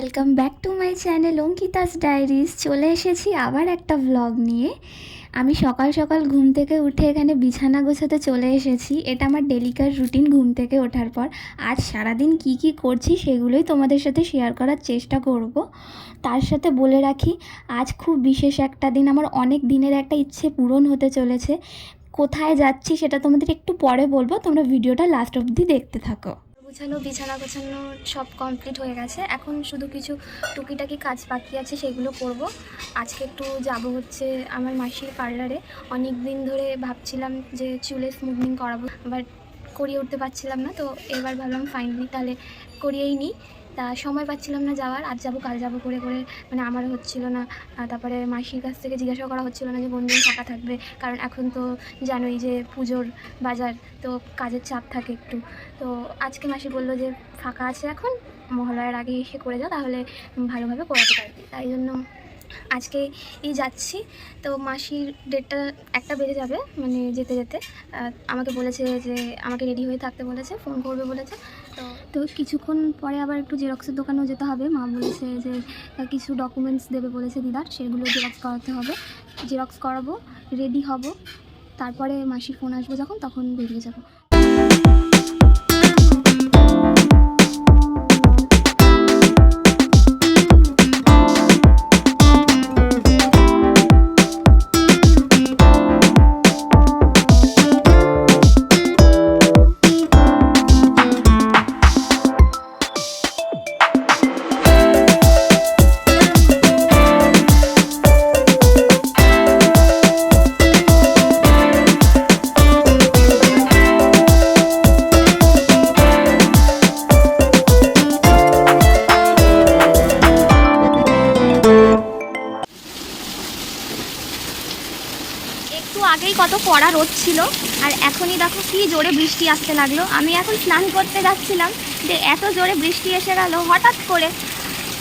Welcome back to my channel Ankita's Diaries চলে এসেছি আবার একটা ব্লগ নিয়ে। আমি সকাল সকাল ঘুম থেকে উঠে এখানে বিছানা গোছাতে চলে এসেছি। এটা আমার ডেলিকার রুটিন ঘুম থেকে ওঠার পর। আজ সারাদিন কি কি করছি সেগুলোই তোমাদের সাথে শেয়ার করার চেষ্টা করব। তার সাথে বলে রাখি, আজ খুব বিশেষ একটা দিন। আমার অনেক দিনের একটা ইচ্ছে পূরণ হতে চলেছে। কোথায় যাচ্ছি সেটা তোমাদের একটু পরে বলব। তোমরা ভিডিওটা লাস্ট অবধি দেখতে থাকো। গোছানো, বিছানা গোছানো সব কমপ্লিট হয়ে গেছে। এখন শুধু কিছু টুকিটাকি কাজ বাকি আছে, সেগুলো করব। আজকে একটু যাব হচ্ছে আমার মাসির পার্লারে। অনেক দিন ধরে ভাবছিলাম যে চুলে স্মুথনিং করাবো বাট করিয়ে উঠতে পারছিলাম না, তো এবার ভাবলাম ফাইনালি তাহলে করিয়েই নিই। তা সময় পাচ্ছিলাম না যাওয়ার, আজ যাব, কাল যাব করে করে মানে আমার হচ্ছিল না। তারপরে মাসির কাছ থেকে জিজ্ঞাসা করা হচ্ছিল না যে দিন ফাঁকা থাকবে, কারণ এখন তো জানোই যে পুজোর বাজার, তো কাজের চাপ থাকে একটু। তো আজকে মাসি বলল যে ফাঁকা আছে এখন, মহালয়ার আগে এসে করে যাও, তাহলে ভালোভাবে করাতে পারবি। তাই জন্য আজকে এই যাচ্ছি। তো মাসির ডেটটা একটা বেড়ে যাবে মানে যেতে যেতে। আমাকে বলেছে যে, আমাকে রেডি হয়ে থাকতে বলেছে ফোন করবে বলেছে। তো কিছুক্ষণ পরে আবার একটু জেরক্সের দোকানেও যেতে হবে। মা বলেছে যে কিছু ডকুমেন্টস দেবে বলেছে দিদার, সেগুলো জেরক্স করাতে হবে। জেরক্স করাবো রেডি হব। তারপরে মাসির ফোন আসবে যখন, তখন বেরিয়ে যাব। একটু আগেই কত কড়া রোদ ছিল, আর এখনই দেখো কি জোরে বৃষ্টি আসতে লাগল। আমি এখন স্নান করতে যাচ্ছিলাম, যে এত জোরে বৃষ্টি এসে গেল, হঠাৎ করে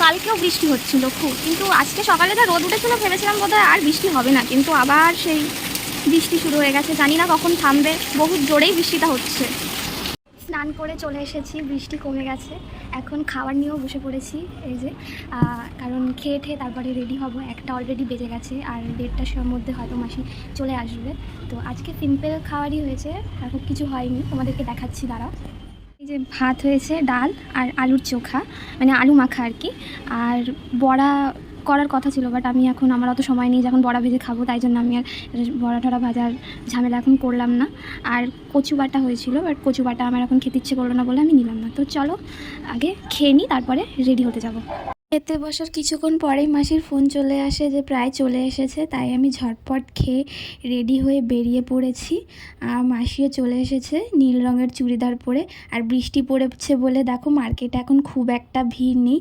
কালকেও বৃষ্টি হচ্ছিল খুব, কিন্তু আজকে সকালে যা রোদ উঠেছিল ভেবেছিলাম বোধহয় আর বৃষ্টি হবে না, কিন্তু আবার সেই বৃষ্টি শুরু হয়ে গেছে, জানি না কখন থামবে, বহুত জোরেই বৃষ্টিটা হচ্ছে। স্নান করে চলে এসেছি, বৃষ্টি কমে গেছে। এখন খাবার নিয়েও বসে পড়েছি, এই যে। কারণ খেয়ে ঠেয়ে তারপরে রেডি হব। একটা অলরেডি বেজে গেছে, আর দেড়টার মধ্যে হয়তো মাসি চলে আসবে। তো আজকে সিম্পল খাবারই হয়েছে, এখন কিছু হয়নি। তোমাদেরকে দেখাচ্ছি, দাঁড়াও। এই যে ভাত হয়েছে, ডাল আর আলুর চোখা মানে আলু মাখা আর কি। আর বড়া করার কথা ছিল বাট আমি এখন আমার অত সময় নেই, যখন বড়া ভেজে খাব, তাই জন্য আমি আর বড়া টড়া ভাজার ঝামেলা এখন করলাম না। আর কচু বাটা হয়েছিল বাট কচু বাটা আমার এখন খেতে ইচ্ছে করল না বলে আমি নিলাম না। তো চলো, আগে খেয়ে নিই তারপরে রেডি হতে যাব। খেতে বসার কিছুক্ষণ পরেই মাসির ফোন চলে আসে যে প্রায় চলে এসেছে, তাই আমি ঝটপট খেয়ে রেডি হয়ে বেরিয়ে পড়েছি। আর মাসিও চলে এসেছে নীল রঙের চুড়িদার পরে। আর বৃষ্টি পড়েছে বলে দেখো মার্কেটে এখন খুব একটা ভিড় নেই।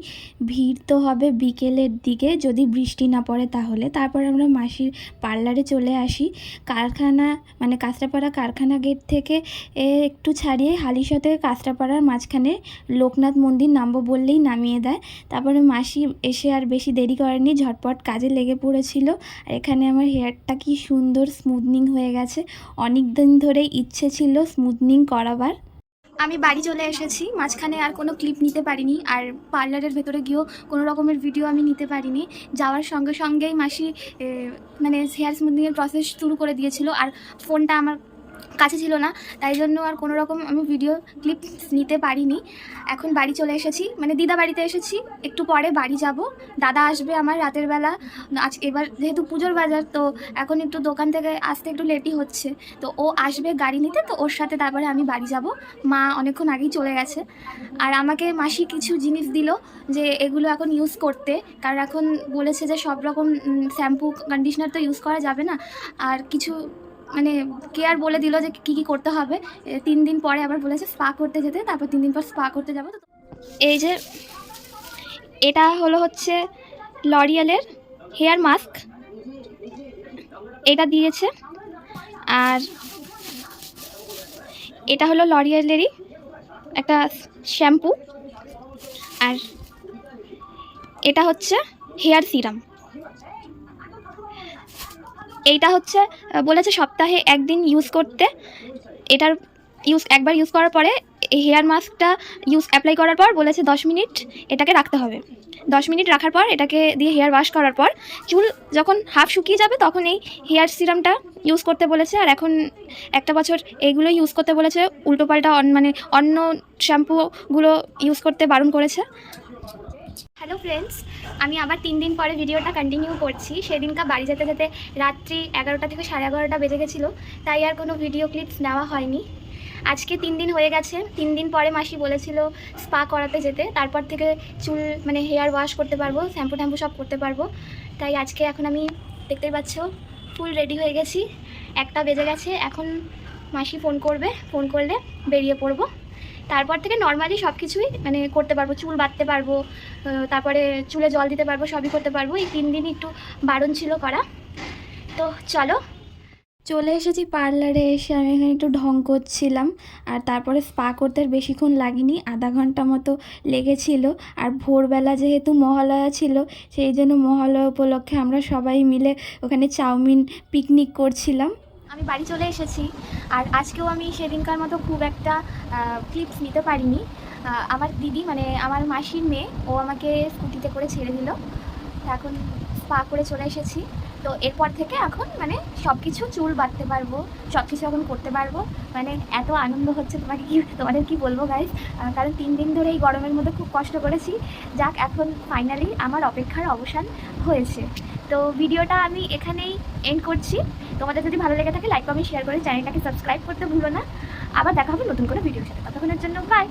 ভিড় তো হবে বিকেলের দিকে, যদি বৃষ্টি না পড়ে তাহলে। তারপর আমরা মাসির পার্লারে চলে আসি। কারখানা মানে কাঁচরাপাড়া কারখানা গেট থেকে এ একটু ছাড়িয়ে হালিশা থেকে কাঁচরাপাড়ার মাঝখানে লোকনাথ মন্দির নামবো বললেই নামিয়ে দেয়। তারপরে মাসি এসে আর বেশি দেরি করেনি ঝটপট কাজে লেগে পড়েছিল। আর এখানে আমার হেয়ারটা কি সুন্দর স্মুথনিং হয়ে গেছে। অনেক দিন ধরে ইচ্ছে ছিল স্মুথনিং করাবার। আমি বাড়ি চলে এসেছি, মাঝখানে আর কোনো ক্লিপ নিতে পারিনি, আর পার্লারের ভেতরে গিয়েও কোনো রকমের ভিডিও আমি নিতে পারিনি। যাওয়ার সঙ্গে সঙ্গেই মাসি মানে হেয়ার স্মুথনিংয়ের প্রসেস শুরু করে দিয়েছিল, আর ফোনটা আমার কাছে ছিল না, তাই জন্য আর কোনো রকম আমি ভিডিও ক্লিপ নিতে পারিনি। এখন বাড়ি চলে এসেছি মানে দিদা বাড়িতে এসেছি, একটু পরে বাড়ি যাব। দাদা আসবে আমার রাতের বেলা, আজ এবার যেহেতু পুজোর বাজার, তো এখন একটু দোকান থেকে আসতে একটু লেটই হচ্ছে। তো ও আসবে গাড়ি নিতে, তো ওর সাথে তারপরে আমি বাড়ি যাব। মা অনেকক্ষণ আগেই চলে গেছে। আর আমাকে মাসি কিছু জিনিস দিল, যে এগুলো এখন ইউজ করতে। কারণ এখন বলেছে যে সব রকম শ্যাম্পু কন্ডিশনার তো ইউজ করা যাবে না। আর কিছু মানে কেয়ার বলে দিল যে কী কী করতে হবে? তিন দিন পরে আবার বলেছে স্পা করতে যেতে, তারপর তিন দিন পর স্পা করতে যাব। তো এই যে, এটা হলো হচ্ছে লরিয়ালের হেয়ার মাস্ক এটা দিয়েছে, আর এটা হলো লরিয়ালেরই একটা শ্যাম্পু আর এটা হচ্ছে হেয়ার সিরাম এইটা হচ্ছে বলেছে সপ্তাহে একদিন ইউজ করতে। এটার ইউজ একবার ইউজ করার পরে হেয়ার মাস্কটা ইউজ অ্যাপ্লাই করার পর বলেছে দশ মিনিট এটাকে রাখতে হবে। দশ মিনিট রাখার পর এটাকে দিয়ে হেয়ার ওয়াশ করার পর চুল যখন হাফ শুকিয়ে যাবে তখন এই হেয়ার সিরামটা ইউজ করতে বলেছে। আর এখন একটা বছর এইগুলো ইউজ করতে বলেছে। উল্টোপাল্টা মানে অন্য শ্যাম্পুগুলো ইউজ করতে বারণ করেছে। হ্যালো ফ্রেন্ডস আমি আবার তিন দিন পরে ভিডিওটা কন্টিনিউ করছি। সেদিনকা বাড়ি যেতে যেতে রাত্রি এগারোটা থেকে সাড়ে এগারোটা বেজে গেছিল, তাই আর কোনো ভিডিও ক্লিপস নেওয়া হয়নি। আজকে তিন দিন হয়ে গেছে। তিন দিন পরে মাসি বলেছিল স্পা করাতে যেতে। তারপর থেকে চুল মানে হেয়ার ওয়াশ করতে পারব শ্যাম্পু ট্যাম্পু সব করতে পারব। তাই আজকে এখন আমি দেখতেই পাচ্ছ ফুল রেডি হয়ে গেছি। একটা বেজে গেছে, এখন মাসি ফোন করবে। ফোন করলে বেরিয়ে পড়ব। তারপর থেকে নর্মালি সব কিছুই মানে করতে পারব, চুল বাঁধতে পারব তারপরে চুলে জল দিতে পারব, সবই করতে পারব। এই তিন দিন একটু বারণ ছিল করা। তো চলো। চলে এসেছি পার্লারে এসে আমি এখানে একটু ঢং করছিলাম, আর তারপরে স্পা করতে আর বেশিক্ষণ লাগেনি, আধা ঘণ্টা মতো লেগেছিল। আর ভোরবেলা যেহেতু মহালয়া ছিল, সেই জন্য মহালয়া উপলক্ষে আমরা সবাই মিলে ওখানে চাউমিন পিকনিক করছিলাম। আমি বাড়ি চলে এসেছি। আর আজকেও আমি সেদিনকার মতো খুব একটা ক্লিপস নিতে পারিনি। আমার দিদি মানে আমার মাসির মেয়ে, ও আমাকে স্কুটিতে করে ছেড়ে দিল। এখন স্পা করে চলে এসেছি। তো এরপর থেকে এখন মানে সব কিছু চুল বাঁধতে পারব সব কিছু এখন করতে পারব। মানে এত আনন্দ হচ্ছে তোমাকে কি, তোমাদের কি বলব গাইজ কারণ তিন দিন ধরে এই গরমের মধ্যে খুব কষ্ট করেছি। যাক, এখন ফাইনালি আমার অপেক্ষার অবসান হয়েছে। তো ভিডিওটা আমি এখানেই এন্ড করছি। তোমাদের যদি ভালো লেগে থাকে লাইক কমেন্ট শেয়ার করে চ্যানেলটাকে সাবস্ক্রাইব করতে ভুলো না। আবার দেখা হবে নতুন করে ভিডিওর সাথে। ততক্ষণের জন্য বাই